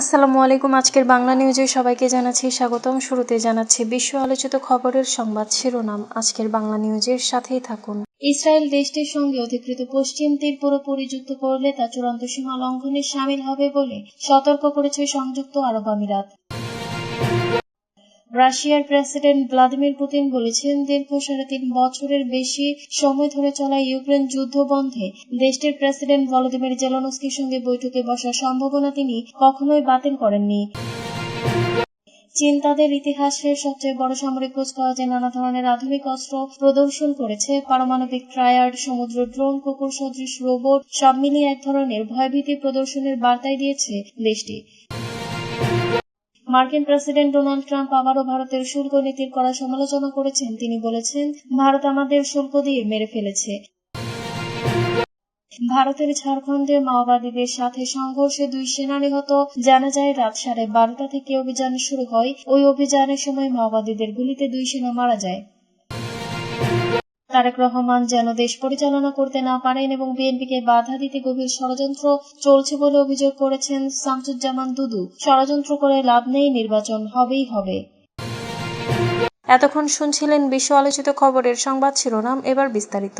আসসালামু আলাইকুম, আজকের বাংলা নিউজে সবাইকে জানাচ্ছি স্বাগতম। শুরুতে জানাচ্ছি বিশ্ব আলোচিত খবরের সংবাদ শিরোনাম। আজকের বাংলা নিউজের সাথেই থাকুন। ইসরায়েল দেশটির সঙ্গে অধিকৃত পশ্চিম তীর পুরোপুরি যুদ্ধ করলে তা চূড়ান্ত সীমা লঙ্ঘনে সামিল হবে বলে সতর্ক করেছে সংযুক্ত আরব আমিরাত। রাশিয়ার প্রেসিডেন্ট ভ্লাদিমির পুতিন বলেছেন দীর্ঘ সাড়ে তিন বছরের বেশি সময় ধরে চলা ইউক্রেন যুদ্ধ বন্ধে দেশটির প্রেসিডেন্ট ভলোদিমির জেলনস্কির সঙ্গে বৈঠকে বসার সম্ভাবনা তিনি কখনোই বাতিল করেননি। চীন তাদের ইতিহাসের সবচেয়ে বড় সামরিক কুচকাওয়াজে নানা ধরনের আধুনিক অস্ত্র প্রদর্শন করেছে পারমাণবিক ট্রায়ার্ড সমুদ্র ড্রোন, কুকুর সদৃশ রোবট, সব মিলিয়ে এক ধরনের ভয়ভীতি প্রদর্শনের বার্তাই দিয়েছে দেশটি। মার্কিন প্রেসিডেন্ট ডোনাল্ড ট্রাম্প আবারও ভারতের শুল্ক নীতির কড়া সমালোচনা করেছেন। তিনি বলেছেন, ভারত আমাদের শুল্ক দিয়ে মেরে ফেলেছে। ভারতের ঝাড়খণ্ডে মাওবাদীদের সাথে সংঘর্ষে দুই সেনা নিহত। জানা যায়, রাত সাড়ে বারোটা থেকে অভিযান শুরু হয়। ওই অভিযানের সময় মাওবাদীদের গুলিতে দুই সেনা মারা যায়। তারেক রহমান যেন দেশ পরিচালনা করতে না পারেন এবং বিএনপিকে বাধা দিতে গভীর ষড়যন্ত্র চলছে বলে অভিযোগ করেছেন শামসুজ্জামান দুদু। ষড়যন্ত্র করে লাভ নেই, নির্বাচন হবেই হবে। এতক্ষণ শুনছিলেন বিশ্ব আলোচিত খবরের সংবাদ শিরোনাম, এবার বিস্তারিত।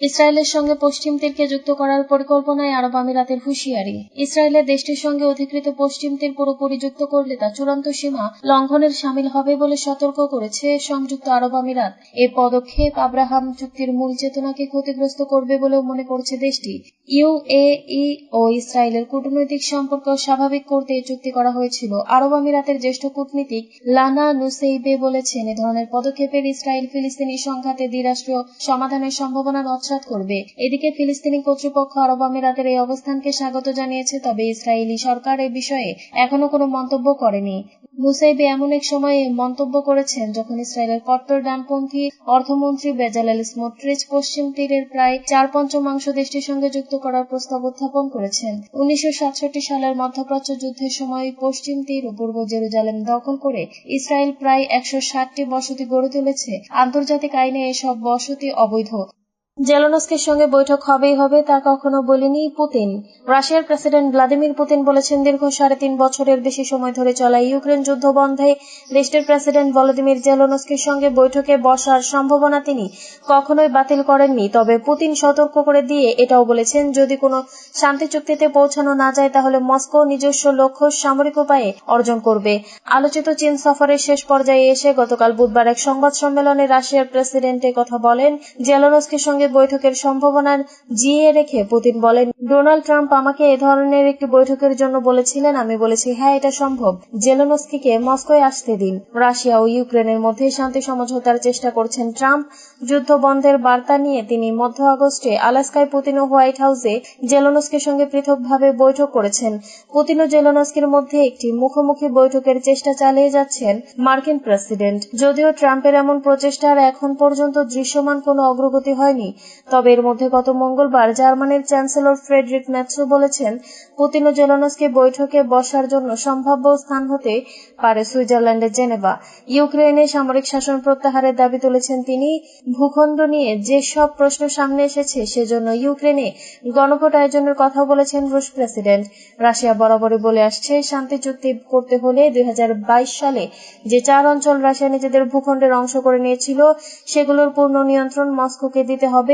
ইসরায়েলের সঙ্গে পশ্চিম তীরকে যুক্ত করার পরিকল্পনায় আরব আমিরাতের হুঁশিয়ারি। ইসরায়েলের দেশটির সঙ্গে অধিকৃত পশ্চিম তীর পুরোপুরি যুক্ত করলে তা চূড়ান্ত সীমা লঙ্ঘনের সামিল হবে বলে সতর্ক করেছে সংযুক্ত আরব আমিরাত। এ পদক্ষেপ আব্রাহাম চুক্তির মূল চেতনাকে ক্ষতিগ্রস্ত করবে বলেও মনে করছে দেশটি। ইউএই ও ইসরায়েলের কূটনৈতিক সম্পর্ক স্বাভাবিক করতে এই চুক্তি করা হয়েছিল। আরব আমিরাতের জ্যেষ্ঠ কূটনীতিক লানা নুসেইবে বলেছেন, এ ধরনের পদক্ষেপের ইসরায়েল ফিলিস্তিনি সংঘাতে দ্বিরাষ্ট্রীয় সমাধানের সম্ভাবনা নৎসাৎ করবে। এদিকে ফিলিস্তিনি কর্তৃপক্ষ আরব আমিরাতের এই অবস্থানকে স্বাগত জানিয়েছে, তবে ইসরায়েলি সরকার এ বিষয়ে এখনও কোনো মন্তব্য করেনি। মুসাইবে এমন এক সময়ে মন্তব্য করেছেন, যখন ইসরায়েলের কট্টর ডানপন্থী অর্থমন্ত্রী বেজালেল স্মোট্রিচ পশ্চিম তীরের প্রায় চার পঞ্চমাংশ দেশটির সঙ্গে যুক্ত করার প্রস্তাব উত্থাপন করেছেন। উনিশশো সাতষট্টি সালের মধ্যপ্রাচ্য যুদ্ধের সময় পশ্চিম তীর ও পূর্ব জেরুজালেম দখল করে ইসরায়েল প্রায় একশো ষাটটি বসতি গড়ে তুলেছে। আন্তর্জাতিক আইনে এসব বসতি অবৈধ। জেলনস্কির সঙ্গে বৈঠক হবেই হবে তা কখনো বলেনি পুতিন। রাশিয়ার প্রেসিডেন্ট ভ্লাদিমির পুতিন বলেছেন দীর্ঘ সাড়ে তিন বছরের বেশি সময় ধরে চলা ইউক্রেন যুদ্ধ বন্ধে দেশটির প্রেসিডেন্ট ভলোদিমির জেলনস্কির সঙ্গে বৈঠকে বসার সম্ভাবনা তিনি কখনোই বাতিল করেননি। তবে পুতিন সতর্ক করে দিয়ে এটাও বলেছেন, যদি কোনো শান্তি চুক্তিতে পৌঁছানো না যায়, তাহলে মস্কো নিজস্ব লক্ষ্য সামরিক উপায়ে অর্জন করবে। আলোচিত চীন সফরের শেষ পর্যায়ে এসে গতকাল বুধবার এক সংবাদ সম্মেলনে রাশিয়ার প্রেসিডেন্ট কথা বলেন, জেলনস্কির সঙ্গে সঙ্গে বৈঠকের সম্ভাবনা জিয়ে রেখে পুতিন বলেন, ডোনাল্ড ট্রাম্প আমাকে এ ধরনের একটি বৈঠকের জন্য বলেছিলেন, আমি বলেছি হ্যাঁ এটা সম্ভব। জেলেনস্কিকে মস্কোয় আসতে দিন। রাশিয়া ও ইউক্রেনের মধ্যে শান্তি সমঝোতার চেষ্টা করছেন ট্রাম্প। যুদ্ধ বন্ধের বার্তা নিয়ে তিনি মধ্য আগস্টে আলাস্কায় পুতিন ও হোয়াইট হাউসে জেলনস্কির সঙ্গে পৃথকভাবে বৈঠক করেছেন। পুতিন ও জেলনস্কির মধ্যে একটি মুখোমুখি বৈঠকের চেষ্টা চালিয়ে যাচ্ছেন মার্কিন প্রেসিডেন্ট। যদিও ট্রাম্পের এমন প্রচেষ্টার এখন পর্যন্ত দৃশ্যমান কোনো অগ্রগতি হয়নি তবে এর মধ্যে গত মঙ্গলবার জার্মানির চ্যান্সেলর ফ্রেডরিক ম্যাথসু বলেছেন, পুতিন ও জেলনস্কি বৈঠকে বসার জন্য সম্ভাব্য স্থান হতে পারে সুইজারল্যান্ডের জেনেভা। ইউক্রেনে সামরিক শাসন প্রত্যাহারের দাবি তুলেছেন তিনি। ভূখণ্ড নিয়ে যেসব প্রশ্ন সামনে এসেছে, সেজন্য ইউক্রেনে গণভোট আয়োজনের কথা বলেছেন রুশ প্রেসিডেন্ট। রাশিয়া বরাবরই বলে আসছে, শান্তি চুক্তি করতে হলে দুই হাজার বাইশ সালে যে চার অঞ্চল রাশিয়া নিজেদের ভূখণ্ডের অংশ করে নিয়েছিল, সেগুলোর পূর্ণ নিয়ন্ত্রণ মস্কোকে দিতে হবে।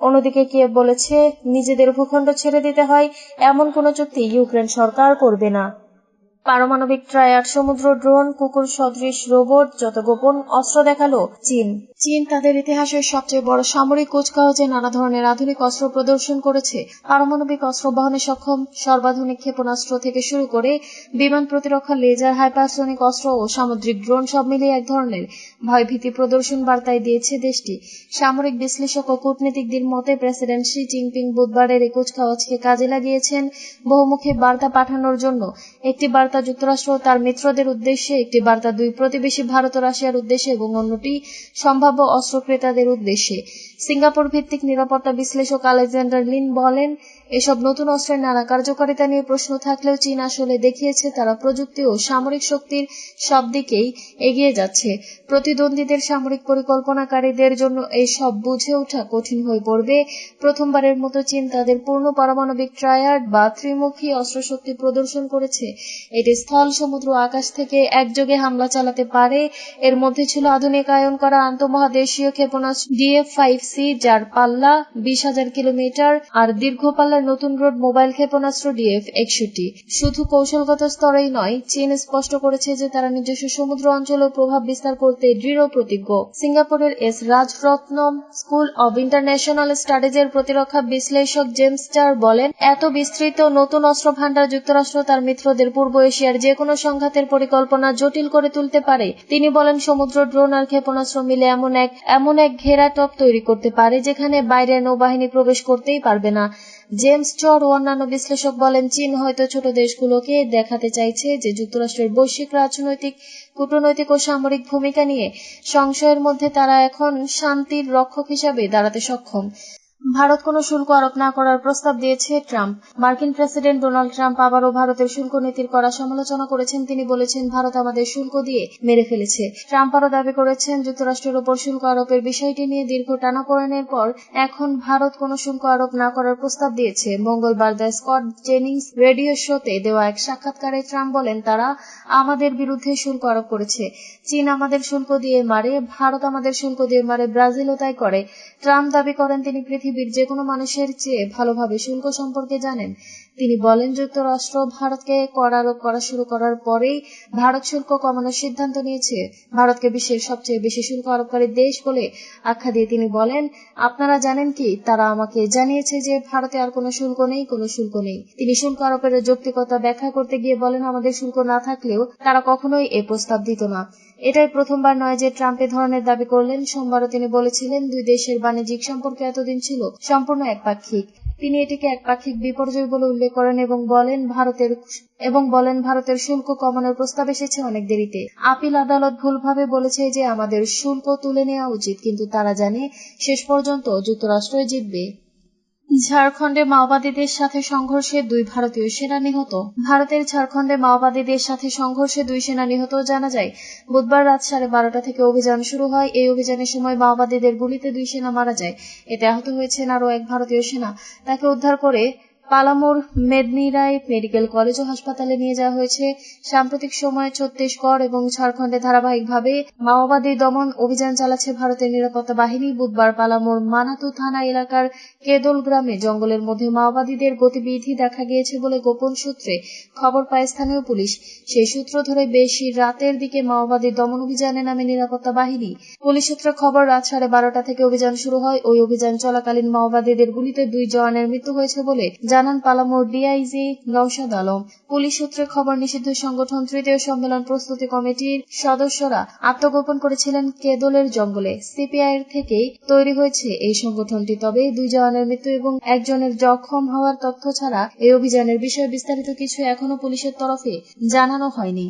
অন্যদিকে কিয়েভ বলেছে, নিজেদের ভূখণ্ড ছেড়ে দিতে হয়, এমন কোনো চুক্তি ইউক্রেন সরকার করবে না। পারমাণবিক ট্রায়ার, সমুদ্র ড্রোন, কুকুর সদৃশ রোবট, যত গোপন অস্ত্র দেখাল, চীন। চীন তাদের ইতিহাসের সবচেয়ে বড় সামরিক কুচকাওয়াজে নানা ধরনের আধুনিক অস্ত্র প্রদর্শন করেছে। পারমাণবিক অস্ত্র বহনে সক্ষম, সর্বাধুনিক ক্ষেপণাস্ত্র থেকে শুরু করে বিমান প্রতিরক্ষা, লেজার, হাইপারসনিক অস্ত্র ও সামুদ্রিক ড্রোন সব মিলিয়ে এক ধরনের ভয়ভীতি প্রদর্শন বার্তায় দিয়েছে দেশটি। সামরিক বিশ্লেষক ও কূটনীতিকদের মতে, প্রেসিডেন্ট শি জিনপিং বুধবারের এই কুচকাওয়াজকে কাজে লাগিয়েছেন বহুমুখী বার্তা পাঠানোর জন্য। একটি বার্তা যুক্তরাষ্ট্র তার মিত্রদের উদ্দেশ্যে একটি বার্তা দুই প্রতিবেশী ভারত ও রাশিয়ার উদ্দেশ্যে এবং অন্যটি সম্ভাব্য অস্ত্র ক্রেতাদের উদ্দেশ্যে। সিঙ্গাপুর ভিত্তিক নিরাপত্তা বিশ্লেষক আলেকজান্ডার লিন বলেন এসব নতুন অস্ত্রের নানা কার্যকারিতা নিয়ে প্রশ্ন থাকলেও চীন আসলে দেখিয়েছে তারা প্রযুক্তি ও সামরিক শক্তির সব দিকেই এগিয়ে যাচ্ছে। প্রতিদ্বন্দ্বীদের সামরিক পরিকল্পনাকারীদের জন্য এই সব বুঝে ওঠা কঠিন হয়ে পড়বে। প্রথমবারের মতো চীন তাদের পূর্ণ পারমাণবিক ট্রায়াড বা ত্রিমুখী অস্ত্রশক্তি প্রদর্শন করেছে। এটি স্থল সমুদ্র আকাশ থেকে একযোগে হামলা চালাতে পারে। এর মধ্যে ছিল আধুনিকায়ন করা আন্তঃমহাদেশীয় ক্ষেপণাস্ত্র ডিএফ ফাইভ সি, যার পাল্লা বিশ হাজার কিলোমিটার, আর দীর্ঘ পাল্লার নতুন রোড মোবাইল ক্ষেপণাস্ত্র ডিএফ একষট্টি। শুধু কৌশলগত স্তরেই নয়, চীন স্পষ্ট করেছে যে তারা নিজস্ব সমুদ্র অঞ্চলেও প্রভাব বিস্তার করতে দৃঢ় প্রতিজ্ঞ। সিঙ্গাপুরের S Rajaratnam school of international স্টাডিজের প্রতিরক্ষা বিশ্লেষক জেমস চার বলেন, এত বিস্তৃত নতুন অস্ত্র ভান্ডার যুক্তরাষ্ট্র তার মিত্রদের পূর্ব এশিয়ার যে কোনো সংঘাতের পরিকল্পনা জটিল করে তুলতে পারে। তিনি বলেন, সমুদ্র ড্রোন আর ক্ষেপণাস্ত্র মিলে এমন এক এমন এক ঘেরা টপ তৈরি করতে পারে যেখানে বাইরের নৌবাহিনী প্রবেশ করতেই পারবে না। জেমস চর ও অন্যান্য বিশ্লেষক বলেন, চীন হয়তো ছোট দেশগুলোকে দেখাতে চাইছে যে যুক্তরাষ্ট্রের বৈশ্বিক রাজনৈতিক, কূটনৈতিক ও সামরিক ভূমিকা নিয়ে সংশয়ের মধ্যে তারা এখন শান্তির রক্ষক হিসাবে দাঁড়াতে সক্ষম। ভারত কোনো শুল্ক আরোপ না করার প্রস্তাব দিয়েছে ট্রাম্প। মার্কিন প্রেসিডেন্ট ডোনাল্ড ট্রাম্প আবারও ভারতের শুল্ক নীতির কড়া সমালোচনা করেছেন। তিনি বলেছেন, ভারত আমাদের শুল্ক দিয়ে মেরে ফেলেছে। ট্রাম্প আরও দাবি করেছেন, যুক্তরাষ্ট্রের ওপর শুল্ক আরোপের বিষয়টি নিয়ে দীর্ঘ টানাপোড়েনের পর এখন ভারত কোনো শুল্ক আরোপ না করার প্রস্তাব দিয়েছে। মঙ্গলবার দ্য স্কট জেনিংস রেডিও শোতে দেওয়া এক সাক্ষাৎকারে ট্রাম্প বলেন, তারা আমাদের বিরুদ্ধে শুল্ক আরোপ করেছে। চীন আমাদের শুল্ক দিয়ে মারে, ভারত আমাদের শুল্ক দিয়ে মারে, ব্রাজিলও তাই করে। ট্রাম্প দাবি করেন, তিনি পৃথিবীর যে কোনো মানুষের চেয়ে ভালোভাবে শুল্ক সম্পর্কে জানেন তিনি বলেন, যুক্তরাষ্ট্র ভারতকে কর আরোপ করা শুরু করার পরেই ভারত শুল্ক কমানোর সিদ্ধান্ত নিয়েছে। ভারতকে বিশ্বের সবচেয়ে বেশি শুল্ক আরোপকারী দেশ বলে আখ্যা দিয়ে তিনি বলেন, আপনারা জানেন কি? তারা আমাকে জানিয়েছে যে ভারতে আর কোনো শুল্ক নেই, কোনো শুল্ক নেই। তিনি শুল্ক আরোপের যৌক্তিকতা ব্যাখ্যা করতে গিয়ে বলেন, আমাদের শুল্ক না থাকলেও তারা কখনোই এ প্রস্তাব দিত না। এটাই প্রথমবার নয় যে ট্রাম্প এ ধরনের দাবি করলেন। সোমবারও তিনি বলেছিলেন, দুই দেশের বাণিজ্যিক সম্পর্ক এতদিন ছিল সম্পূর্ণ একপাক্ষিক। তিনি এটিকে এক পাক্ষিক বিপর্যয় বলে উল্লেখ করেন এবং বলেন, ভারতের এবং বলেন ভারতের শুল্ক কমানোর প্রস্তাব এসেছে অনেক দেরিতে। আপিল আদালত ভুলভাবে বলেছে যে আমাদের শুল্ক তুলে নেওয়া উচিত, কিন্তু তারা জানে শেষ পর্যন্ত যুক্তরাষ্ট্রই জিতবে। ঝাড়খণ্ডে মাওবাদীদের সাথে সংঘর্ষে দুই ভারতীয় সেনা নিহত। ভারতের ঝাড়খণ্ডে মাওবাদীদের সাথে সংঘর্ষে দুই সেনা নিহত জানা যায়। বুধবার রাত সাড়ে বারোটা থেকে অভিযান শুরু হয়। এই অভিযানের সময় মাওবাদীদের গুলিতে দুই সেনা মারা যায়। এতে আহত হয়েছেন আরও এক ভারতীয় সেনা। তাকে উদ্ধার করে পালামোর মেদিনীরায় মেডিকেল কলেজ ও হাসপাতালে নিয়ে যাওয়া হয়েছে। সাম্প্রতিক সময়ে ছত্তিশগড় এবং ঝাড়খণ্ডে ধারাবাহিকভাবে মাওবাদী দমন অভিযান চালাচ্ছে ভারতের নিরাপত্তা বাহিনী। বুধবার পালামোর মানাতু থানা এলাকার কেদল গ্রামে জঙ্গলের মধ্যে মাওবাদীদের গতিবিধি দেখা গিয়েছে বলে গোপন সূত্রে খবর পায় স্থানীয় পুলিশ। সেই সূত্র ধরে বেশি রাতের দিকে মাওবাদী দমন অভিযানে নামে নিরাপত্তা বাহিনী। পুলিশ সূত্রে খবর, রাত সাড়ে বারোটা থেকে অভিযান শুরু হয়। ওই অভিযান চলাকালীন মাওবাদীদের গুলিতে দুই জওয়ানের মৃত্যু হয়েছে বলে জানান পালামোর ডিআইজি নৌশাদ আলম। পুলিশ সূত্রে খবর, নিষিদ্ধ সংগঠন তৃতীয় সম্মেলন প্রস্তুতি কমিটির সদস্যরা আত্মগোপন করেছিলেন কেদলের জঙ্গলে। সিপিআই এর থেকেই তৈরি হয়েছে এই সংগঠনটি। তবে দুই জওয়ানের মৃত্যু এবং একজনের জখম হওয়ার তথ্য ছাড়া এই অভিযানের বিষয়ে বিস্তারিত কিছু এখনও পুলিশের তরফে জানানো হয়নি।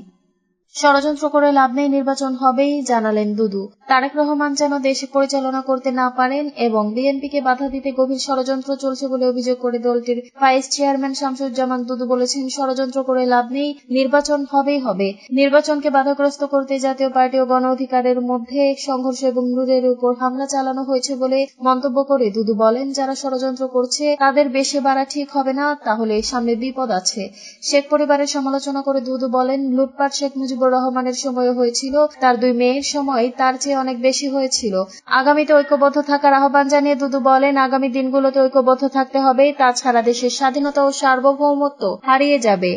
ষড়যন্ত্র করে লাভ নেই, নির্বাচন হবেই, জানালেন দুদু। তারেক রহমান যেন দেশে পরিচালনা করতে না পারেন এবং বিএনপিকে বাধা দিতে গভীর ষড়যন্ত্র চলছে বলে অভিযোগ করে দলটির ভাইস চেয়ারম্যান শামসুজ্জামান দুদু বলেছেন, ষড়যন্ত্র করে লাভ নেই, নির্বাচন হবেই হবে। নির্বাচনকে বাধাগ্রস্ত করতে জাতীয় পার্টি ও গণ অধিকারের মধ্যে সংঘর্ষ এবং নূরের উপর হামলা চালানো হয়েছে বলে মন্তব্য করে দুদু বলেন, যারা ষড়যন্ত্র করছে, তাদের বেশে বাড়া ঠিক হবে না, তাহলে সামনে বিপদ আছে। শেখ পরিবারের সমালোচনা করে দুদু বলেন, লুটপাট শেখ মুজিব মুজিবুর রহমানের সময় হয়েছিল, তার দুই মেয়ের সময় তার চেয়ে অনেক বেশি হয়েছিল। আগামীতে ঐক্যবদ্ধ থাকার আহ্বান জানিয়ে দুদু বলেন, আগামী দিনগুলোতে ঐক্যবদ্ধ থাকতে হবে, তাছাড়া দেশের স্বাধীনতা ও সার্বভৌমত্ব হারিয়ে যাবে।